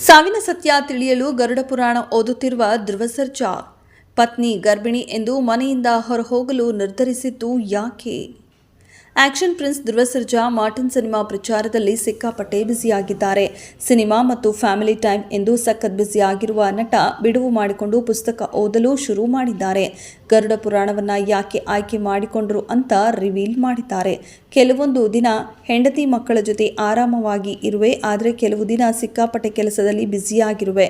ಸಾವಿನ ಸತ್ಯ ತಿಳಿಯಲು ಗರುಡ ಪುರಾಣ ಓದುತ್ತಿರುವ ಧ್ರುವ ಸರ್ಜಾ ಪತ್ನಿ ಗರ್ಭಿಣಿ ಎಂದು ಮನೆಯಿಂದ ಹೊರಹೋಗಲು ನಿರ್ಧರಿಸಿದ್ದು ಯಾಕೆ? Action prince Dhruva Sarja Martin cinema ಪ್ರಚಾರದಲ್ಲಿ ಸಿಕ್ಕಾಪಟ್ಟೆ ಬ್ಯುಸಿಯಾಗಿದ್ದಾರೆ. ಸಿನಿಮಾ ಮತ್ತು ಫ್ಯಾಮಿಲಿ ಟೈಮ್ ಎಂದು ಸಖತ್ ಬ್ಯುಸಿಯಾಗಿರುವ ನಟ ಬಿಡುವು ಮಾಡಿಕೊಂಡು ಪುಸ್ತಕ ಓದಲು ಶುರು ಮಾಡಿದ್ದಾರೆ. ಗರುಡ ಪುರಾಣವನ್ನು ಯಾಕೆ ಆಯ್ಕೆ ಮಾಡಿಕೊಂಡರು ಅಂತ ರಿವೀಲ್ ಮಾಡಿದ್ದಾರೆ. ಕೆಲವೊಂದು ದಿನ ಹೆಂಡತಿ ಮಕ್ಕಳ ಜೊತೆ ಆರಾಮವಾಗಿ ಇರುವೆ, ಆದರೆ ಕೆಲವು ದಿನ ಸಿಕ್ಕಾಪಟ್ಟೆ ಕೆಲಸದಲ್ಲಿ ಬ್ಯುಸಿಯಾಗಿರುವೆ.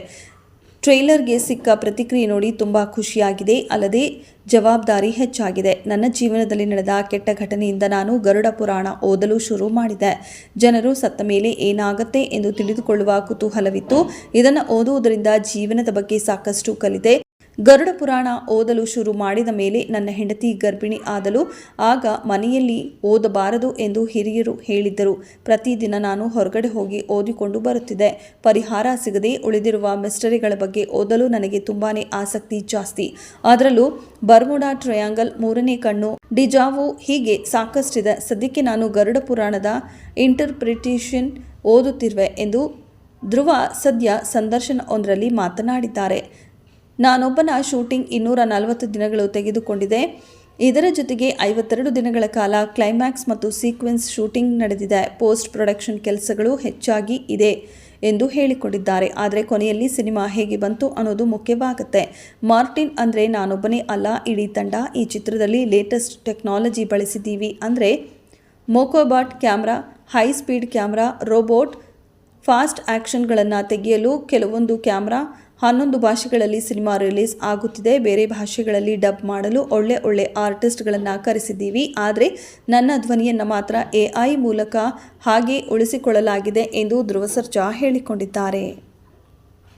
ಟ್ರೈಲರ್ಗೆ ಸಿಕ್ಕ ಪ್ರತಿಕ್ರಿಯೆ ನೋಡಿ ತುಂಬ ಖುಷಿಯಾಗಿದೆ. ಅಲ್ಲದೆ ಜವಾಬ್ದಾರಿ ಹೆಚ್ಚಾಗಿದೆ. ನನ್ನ ಜೀವನದಲ್ಲಿ ನಡೆದ ಕೆಟ್ಟ ಘಟನೆಯಿಂದ ನಾನು ಗರುಡ ಪುರಾಣ ಓದಲು ಶುರು ಮಾಡಿದೆ. ಜನರು ಸತ್ತ ಮೇಲೆ ಏನಾಗತ್ತೆ ಎಂದು ತಿಳಿದುಕೊಳ್ಳುವ ಕುತೂಹಲವಿತ್ತು. ಇದನ್ನು ಓದುವುದರಿಂದ ಜೀವನದ ಬಗ್ಗೆ ಸಾಕಷ್ಟು ಕಲಿತೆ. ಗರುಡ ಪುರಾಣ ಓದಲು ಶುರು ಮಾಡಿದ ಮೇಲೆ ನನ್ನ ಹೆಂಡತಿ ಗರ್ಭಿಣಿ ಆದಲು ಆಗ ಮನೆಯಲ್ಲಿ ಓದಬಾರದು ಎಂದು ಹಿರಿಯರು ಹೇಳಿದ್ದರು. ಪ್ರತಿದಿನ ನಾನು ಹೊರಗಡೆ ಹೋಗಿ ಓದಿಕೊಂಡು ಬರುತ್ತಿದ್ದೆ. ಪರಿಹಾರ ಸಿಗದೆ ಉಳಿದಿರುವ ಮಿಸ್ಟರಿಗಳ ಬಗ್ಗೆ ಓದಲು ನನಗೆ ತುಂಬಾ ಆಸಕ್ತಿ ಜಾಸ್ತಿ. ಅದರಲ್ಲೂ ಬರ್ಮುಡಾ ಟ್ರಯಾಂಗಲ್ ಮೂರನೇ ಕಣ್ಣು ಡಿಜಾವು ಹೀಗೆ ಸಾಕಷ್ಟಿದೆ. ಸದ್ಯಕ್ಕೆ ನಾನು ಗರುಡ ಪುರಾಣದ ಇಂಟರ್ಪ್ರಿಟೇಷನ್ ಓದುತ್ತಿರುವೆ ಎಂದು ಧ್ರುವ ಸದ್ಯ ಸಂದರ್ಶನವೊಂದರಲ್ಲಿ ಮಾತನಾಡಿದ್ದಾರೆ. ನಾನೊಬ್ಬನ ಶೂಟಿಂಗ್ ಇನ್ನೂರ ನಲವತ್ತು ದಿನಗಳು ತೆಗೆದುಕೊಂಡಿದೆ. ಇದರ ಜೊತೆಗೆ ಐವತ್ತೆರಡು ದಿನಗಳ ಕಾಲ ಕ್ಲೈಮ್ಯಾಕ್ಸ್ ಮತ್ತು ಸೀಕ್ವೆನ್ಸ್ ಶೂಟಿಂಗ್ ನಡೆದಿದೆ. ಪೋಸ್ಟ್ ಪ್ರೊಡಕ್ಷನ್ ಕೆಲಸಗಳು ಹೆಚ್ಚಾಗಿ ಇದೆ ಎಂದು ಹೇಳಿಕೊಂಡಿದ್ದಾರೆ. ಆದರೆ ಕೊನೆಯಲ್ಲಿ ಸಿನಿಮಾ ಹೇಗೆ ಬಂತು ಅನ್ನೋದು ಮುಖ್ಯವಾಗುತ್ತೆ. ಮಾರ್ಟಿನ್ ಅಂದರೆ ನಾನೊಬ್ಬನೇ ಅಲ್ಲ, ಇಡೀ ತಂಡ. ಈ ಚಿತ್ರದಲ್ಲಿ ಲೇಟೆಸ್ಟ್ ಟೆಕ್ನಾಲಜಿ ಬಳಸಿದ್ದೀವಿ ಅಂದರೆ mocobot camera, high speed camera, robot, fast ಆ್ಯಕ್ಷನ್ಗಳನ್ನು ತೆಗೆಯಲು ಕೆಲವೊಂದು ಕ್ಯಾಮ್ರಾ ಹನ್ನೊಂದು ಭಾಷೆಗಳಲ್ಲಿ ಸಿನಿಮಾ ರಿಲೀಸ್ ಆಗುತ್ತಿದೆ. ಬೇರೆ ಭಾಷೆಗಳಲ್ಲಿ ಡಬ್ ಮಾಡಲು ಒಳ್ಳೆ ಒಳ್ಳೆ ಆರ್ಟಿಸ್ಟ್ಗಳನ್ನು ಕರೆಸಿದ್ದೀವಿ. ಆದರೆ ನನ್ನ ಧ್ವನಿಯನ್ನು ಮಾತ್ರ ಎ ಮೂಲಕ ಹಾಗೆ ಉಳಿಸಿಕೊಳ್ಳಲಾಗಿದೆ ಎಂದು ಧ್ರುವ ಸರ್ಜಾ ಹೇಳಿಕೊಂಡಿದ್ದಾರೆ.